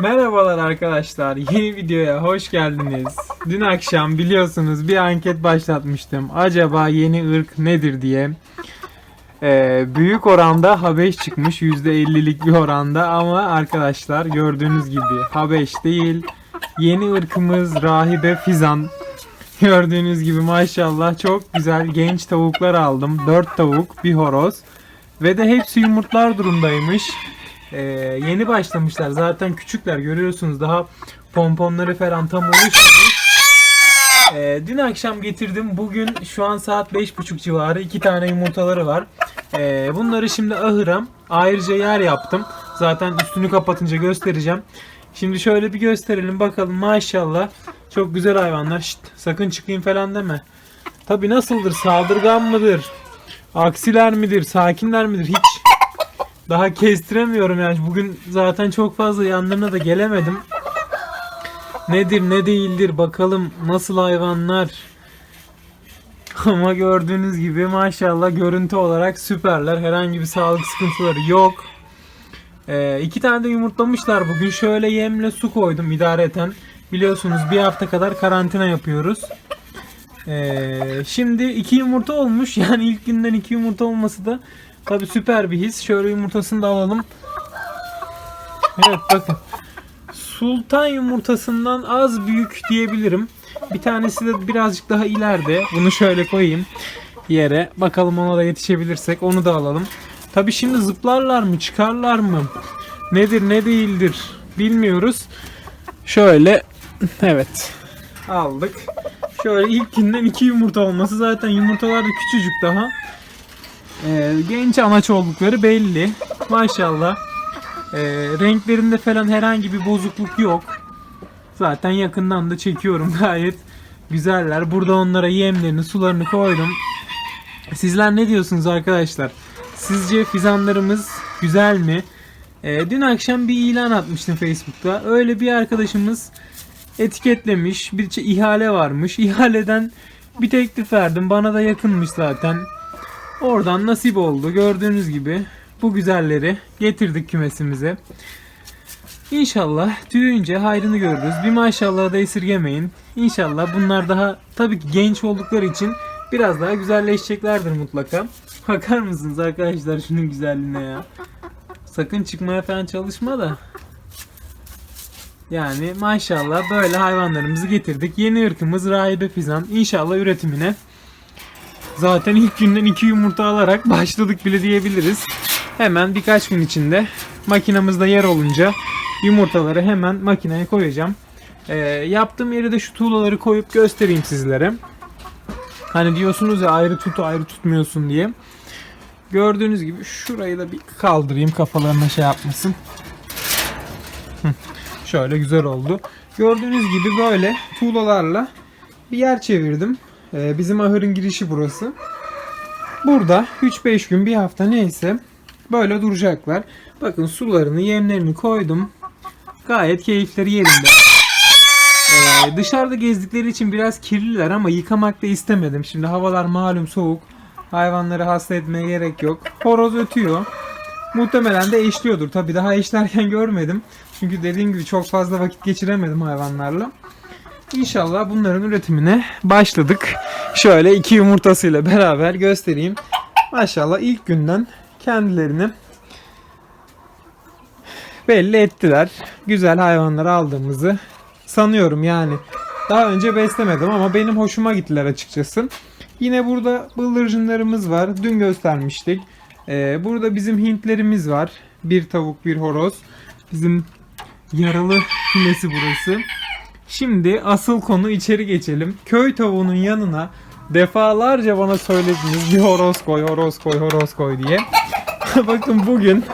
Merhabalar arkadaşlar. Yeni videoya hoş geldiniz. Dün akşam biliyorsunuz bir anket başlatmıştım. Acaba yeni ırk nedir diye. Ee, büyük oranda Habeş çıkmış. %50'lik bir oranda ama arkadaşlar gördüğünüz gibi Habeş değil. Yeni ırkımız Rahibe Fizan. Gördüğünüz gibi maşallah çok güzel genç tavuklar aldım. 4 tavuk, bir horoz. Ve de hepsi yumurtlar durumdaymış. Ee, yeni başlamışlar. Zaten küçükler görüyorsunuz. Daha pomponları falan tam oluşmamış. Ee, dün akşam getirdim. Bugün şu an saat 5.30 civarı. iki tane yumurtaları var. Ee, bunları şimdi ahıram. Ayrıca yer yaptım. Zaten üstünü kapatınca göstereceğim. Şimdi şöyle bir gösterelim bakalım maşallah. Çok güzel hayvanlar. Şşt, sakın çıkayım falan deme. Tabi nasıldır? Saldırgan mıdır? Aksiler midir? Sakinler midir? Hiç daha kestiremiyorum yani. Bugün zaten çok fazla yanlarına da gelemedim. Nedir ne değildir bakalım nasıl hayvanlar. Ama gördüğünüz gibi maşallah görüntü olarak süperler. Herhangi bir sağlık sıkıntıları yok. Ee, iki tane de yumurtlamışlar bugün. Şöyle yemle su koydum idareten. Biliyorsunuz bir hafta kadar karantina yapıyoruz. Ee, şimdi iki yumurta olmuş. Yani ilk günden iki yumurta olması da tabi süper bir his. Şöyle yumurtasını da alalım. Evet bakın. Sultan yumurtasından az büyük diyebilirim. Bir tanesi de birazcık daha ileride. Bunu şöyle koyayım yere. Bakalım ona da yetişebilirsek onu da alalım. Tabi şimdi zıplarlar mı çıkarlar mı? Nedir ne değildir bilmiyoruz. Şöyle evet aldık. Şöyle ilk günden iki yumurta olması zaten yumurtalar da küçücük daha. Ee, genç anaç oldukları belli. Maşallah. Ee, renklerinde falan herhangi bir bozukluk yok. Zaten yakından da çekiyorum gayet güzeller. Burada onlara yemlerini, sularını koydum. Sizler ne diyorsunuz arkadaşlar? Sizce fizanlarımız güzel mi? Ee, dün akşam bir ilan atmıştım Facebook'ta. Öyle bir arkadaşımız etiketlemiş. Bir şey- ihale varmış. İhaleden bir teklif verdim. Bana da yakınmış zaten. Oradan nasip oldu. Gördüğünüz gibi bu güzelleri getirdik kümesimize. İnşallah tüyünce hayrını görürüz. Bir maşallah da esirgemeyin. İnşallah bunlar daha tabii ki genç oldukları için biraz daha güzelleşeceklerdir mutlaka. Bakar mısınız arkadaşlar şunun güzelliğine ya. Sakın çıkmaya falan çalışma da. Yani maşallah böyle hayvanlarımızı getirdik. Yeni ırkımız rahibe fizan. İnşallah üretimine zaten ilk günden iki yumurta alarak başladık bile diyebiliriz. Hemen birkaç gün içinde makinamızda yer olunca yumurtaları hemen makineye koyacağım. Ee, yaptığım yere de şu tuğlaları koyup göstereyim sizlere. Hani diyorsunuz ya ayrı tut ayrı tutmuyorsun diye. Gördüğünüz gibi şurayı da bir kaldırayım kafalarına şey yapmasın. Şöyle güzel oldu. Gördüğünüz gibi böyle tuğlalarla bir yer çevirdim. Ee, bizim ahırın girişi burası. Burada 3-5 gün bir hafta neyse böyle duracaklar. Bakın sularını yemlerini koydum. Gayet keyifleri yerinde. Ee, dışarıda gezdikleri için biraz kirliler ama yıkamak da istemedim. Şimdi havalar malum soğuk. Hayvanları hasta etmeye gerek yok. Horoz ötüyor. Muhtemelen de eşliyordur. Tabii daha eşlerken görmedim. Çünkü dediğim gibi çok fazla vakit geçiremedim hayvanlarla. İnşallah bunların üretimine başladık. Şöyle iki yumurtasıyla beraber göstereyim. Maşallah ilk günden kendilerini belli ettiler. Güzel hayvanlar aldığımızı sanıyorum yani. Daha önce beslemedim ama benim hoşuma gittiler açıkçası. Yine burada bıldırcınlarımız var. Dün göstermiştik. Ee, burada bizim Hintlerimiz var. Bir tavuk bir horoz. Bizim yaralı kümesi burası. Şimdi asıl konu içeri geçelim. Köy tavuğunun yanına defalarca bana söylediniz bir horoz koy, horoz koy, horoz koy diye. Bakın bugün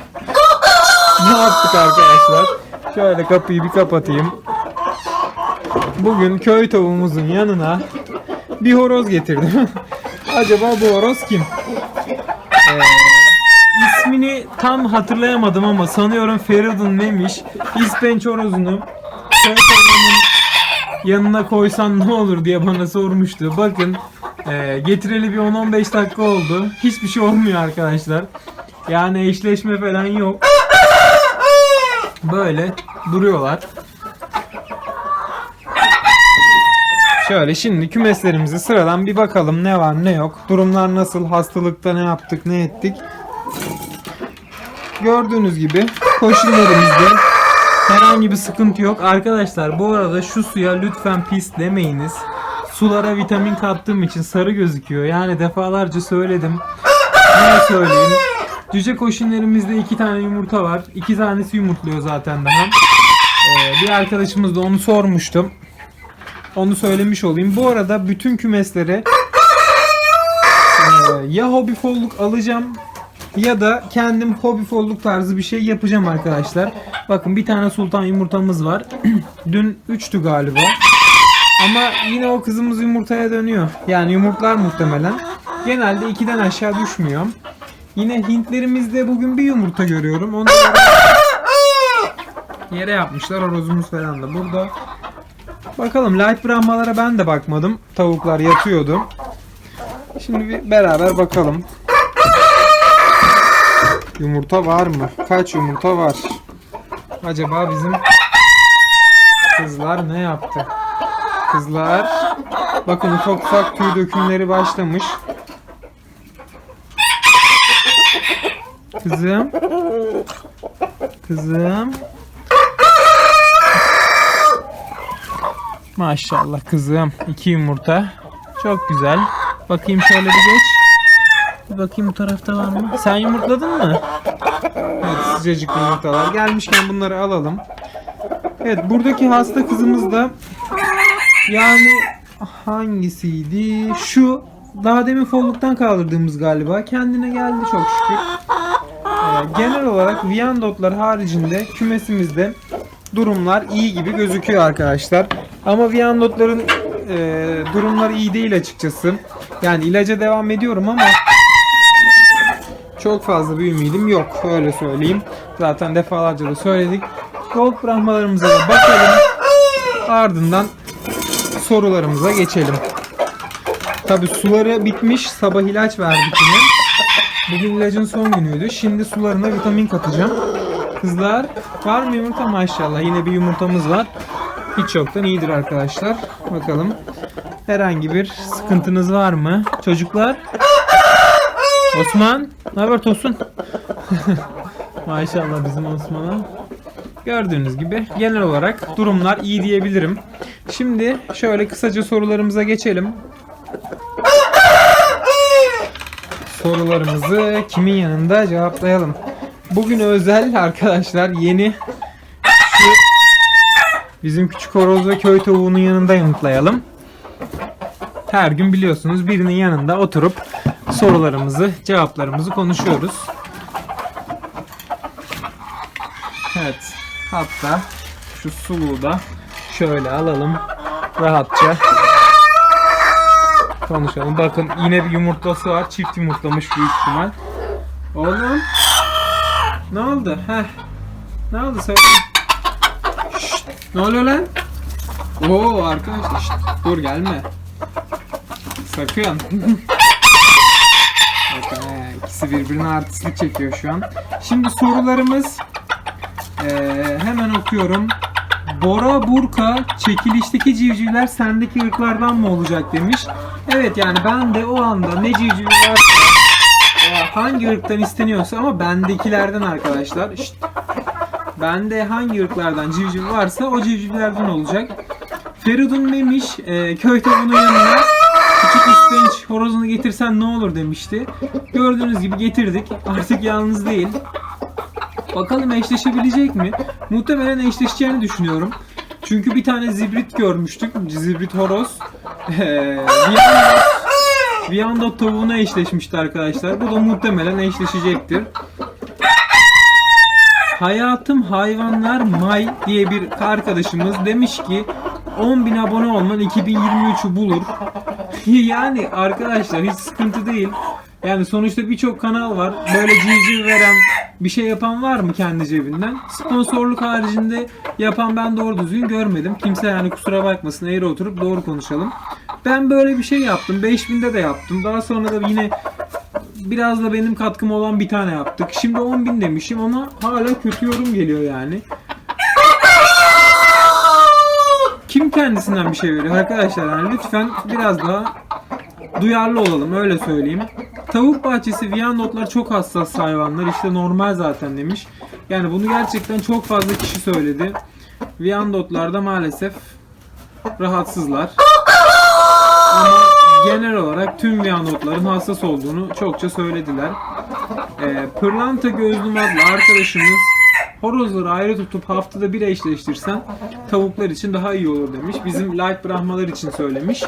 ne yaptık arkadaşlar? Şöyle kapıyı bir kapatayım. Bugün köy tavuğumuzun yanına bir horoz getirdim. Acaba bu horoz kim? İsmini tam hatırlayamadım ama sanıyorum Feridun neymiş? İspenç tavuğunun yanına koysan ne olur diye bana sormuştu. Bakın e, getireli bir 10-15 dakika oldu. Hiçbir şey olmuyor arkadaşlar. Yani eşleşme falan yok. Böyle duruyorlar. Şöyle şimdi kümeslerimizi sıradan bir bakalım ne var ne yok. Durumlar nasıl? Hastalıkta ne yaptık ne ettik? Gördüğünüz gibi koşullarımızda herhangi bir sıkıntı yok. Arkadaşlar bu arada şu suya lütfen pis demeyiniz. Sulara vitamin kattığım için sarı gözüküyor. Yani defalarca söyledim. Ne söyleyeyim? Cüce koşunlarımızda iki tane yumurta var. İki tanesi yumurtluyor zaten daha. Ee, bir arkadaşımız da onu sormuştum. Onu söylemiş olayım. Bu arada bütün kümeslere e, ya hobi folluk alacağım ya da kendim hobi folluk tarzı bir şey yapacağım arkadaşlar. Bakın bir tane sultan yumurtamız var. Dün 3'tü galiba. Ama yine o kızımız yumurtaya dönüyor. Yani yumurtlar muhtemelen. Genelde 2'den aşağı düşmüyor. Yine Hintlerimizde bugün bir yumurta görüyorum. Onu yere yapmışlar. Horozumuz falan da burada. Bakalım light brahmalara ben de bakmadım. Tavuklar yatıyordu. Şimdi bir beraber bakalım. Yumurta var mı? Kaç yumurta var? Acaba bizim kızlar ne yaptı? Kızlar bakın ufak ufak tüy dökümleri başlamış. Kızım. Kızım. Maşallah kızım. iki yumurta. Çok güzel. Bakayım şöyle bir geç. Bir bakayım bu tarafta var mı? Sen yumurtladın mı? Evet sıcacık yumurtalar. Gelmişken bunları alalım. Evet buradaki hasta kızımız da yani hangisiydi? Şu daha demin folluktan kaldırdığımız galiba. Kendine geldi çok şükür. Ee, genel olarak Viandotlar haricinde kümesimizde durumlar iyi gibi gözüküyor arkadaşlar. Ama Viandotların e, durumları iyi değil açıkçası. Yani ilaca devam ediyorum ama çok fazla bir ümidim yok. Öyle söyleyeyim. Zaten defalarca da söyledik. Gold brahmalarımıza da bakalım. Ardından sorularımıza geçelim. Tabi suları bitmiş. Sabah ilaç verdik yine. Bugün ilacın son günüydü. Şimdi sularına vitamin katacağım. Kızlar var mı yumurta maşallah. Yine bir yumurtamız var. Hiç yoktan iyidir arkadaşlar. Bakalım. Herhangi bir sıkıntınız var mı? Çocuklar? Osman? Ne haber Tosun? maşallah bizim Osman'a. Gördüğünüz gibi genel olarak durumlar iyi diyebilirim. Şimdi şöyle kısaca sorularımıza geçelim. Sorularımızı kimin yanında cevaplayalım. Bugün özel arkadaşlar yeni bizim küçük horoz ve köy tavuğunun yanında yanıtlayalım. Her gün biliyorsunuz birinin yanında oturup sorularımızı, cevaplarımızı konuşuyoruz. Evet. Hatta şu suluğu da şöyle alalım. Rahatça konuşalım. Bakın yine bir yumurtlası var. Çift yumurtlamış büyük ihtimal. Oğlum. Ne oldu? Heh. Ne oldu söyle. Şşt, ne oluyor lan? Oo arkadaşlar şşt, dur gelme. Sakın. İkisi birbirine artistlik çekiyor şu an. Şimdi sorularımız ee, hemen okuyorum. Bora Burka çekilişteki civcivler sendeki ırklardan mı olacak demiş. Evet yani ben de o anda ne civciv varsa hangi ırktan isteniyorsa ama bendekilerden arkadaşlar. İşte bende hangi ırklardan civciv varsa o civcivlerden olacak. Feridun Memiş e, köy tavuğunun yanına ispenç horozunu getirsen ne olur demişti. Gördüğünüz gibi getirdik. Artık yalnız değil. Bakalım eşleşebilecek mi? Muhtemelen eşleşeceğini düşünüyorum. Çünkü bir tane zibrit görmüştük. Zibrit horoz. Ee, Viandot, Viandot tavuğuna eşleşmişti arkadaşlar. Bu da muhtemelen eşleşecektir. Hayatım Hayvanlar May diye bir arkadaşımız demiş ki 10.000 abone olman 2023'ü bulur. Yani arkadaşlar hiç sıkıntı değil. Yani sonuçta birçok kanal var. Böyle civciv veren bir şey yapan var mı kendi cebinden? Sponsorluk haricinde yapan ben doğru düzgün görmedim. Kimse yani kusura bakmasın eğri oturup doğru konuşalım. Ben böyle bir şey yaptım. 5000'de de yaptım. Daha sonra da yine biraz da benim katkım olan bir tane yaptık. Şimdi 10.000 demişim ama hala kötü yorum geliyor yani. Kendisinden bir şey veriyor arkadaşlar. Yani lütfen biraz daha duyarlı olalım öyle söyleyeyim. Tavuk bahçesi Viyandotlar çok hassas hayvanlar. İşte normal zaten demiş. Yani bunu gerçekten çok fazla kişi söyledi. Viyandotlar da maalesef rahatsızlar. Ama genel olarak tüm Viyandotların hassas olduğunu çokça söylediler. Ee, Pırlanta gözlüm adlı arkadaşımız horozları ayrı tutup haftada bir eşleştirsen tavuklar için daha iyi olur demiş. Bizim light brahmalar için söylemiş.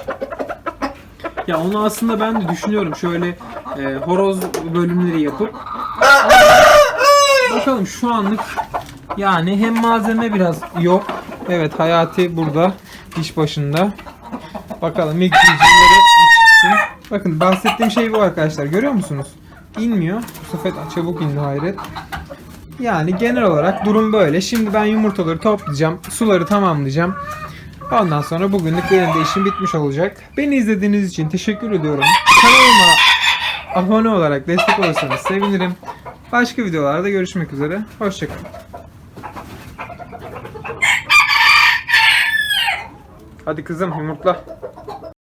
Ya onu aslında ben de düşünüyorum şöyle e, horoz bölümleri yapıp bakalım şu anlık yani hem malzeme biraz yok. Evet Hayati burada iş başında. Bakalım ilk çıksın. Bakın bahsettiğim şey bu arkadaşlar görüyor musunuz? İnmiyor. Bu sefer çabuk indi hayret. Yani genel olarak durum böyle. Şimdi ben yumurtaları toplayacağım. Suları tamamlayacağım. Ondan sonra bugünlük benim de işim bitmiş olacak. Beni izlediğiniz için teşekkür ediyorum. Kanalıma abone olarak destek olursanız sevinirim. Başka videolarda görüşmek üzere. Hoşçakalın. Hadi kızım yumurtla.